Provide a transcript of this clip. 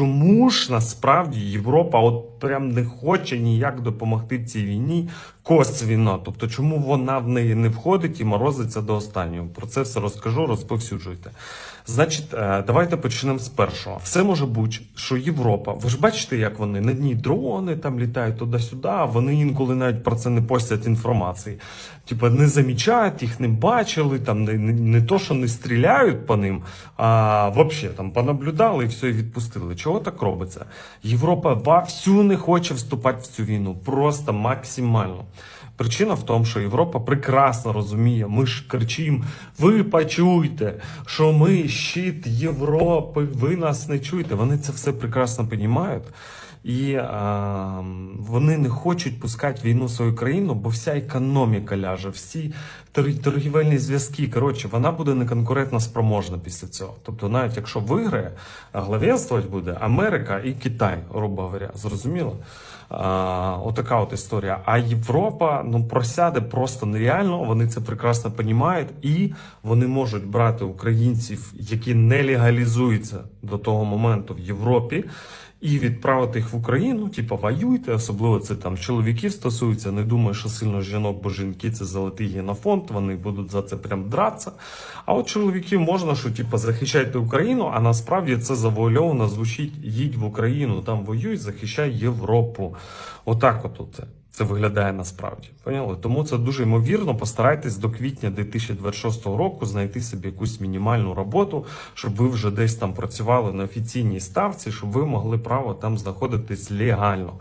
Чому ж насправді Європа от прям не хоче ніяк допомогти цій війні косвіно? Тобто, чому вона в неї не входить і морозиться до останнього? Про це все розкажу, розповсюджуйте. Значить, е, давайте почнемо з першого. Все може бути, що Європа, ви ж бачите, як вони на дні дрони там літають туди-сюди, вони інколи навіть про це не постять інформації. Типа не замічають, їх не бачили, там не, не, не то, що не стріляють по ним, а взагалі там понаблюдали і все і відпустили. Чого так робиться? Європа вовсю не хоче вступати в цю війну, просто максимально. Причина в тому, що Європа прекрасно розуміє, ми ж кричимо, ви почуйте, що ми щит Європи, ви нас не чуєте. Вони це все прекрасно розуміють. І а, вони не хочуть пускати війну в свою країну, бо вся економіка ляже, всі торгівельні зв'язки. Коротше, вона буде неконкурентно спроможна після цього. Тобто, навіть якщо виграє, главенствувати буде Америка і Китай, грубо говоря, зрозуміло? А, отака от історія. А Європа ну просяде просто нереально. Вони це прекрасно розуміють, і вони можуть брати українців, які не легалізуються до того моменту в Європі. І відправити їх в Україну, типу, воюйте, особливо це там чоловіків стосується. Не думаю, що сильно жінок, бо жінки це золотий генофонд, вони будуть за це прям дратися. А от чоловіків можна, що типу, захищайте Україну, а насправді це завуальовано звучить їдь в Україну, там воюй, захищай Європу. Отак от це. Це виглядає насправді. Поняли? Тому це дуже ймовірно. Постарайтесь до квітня 2026 року знайти собі якусь мінімальну роботу, щоб ви вже десь там працювали на офіційній ставці, щоб ви могли право там знаходитись легально.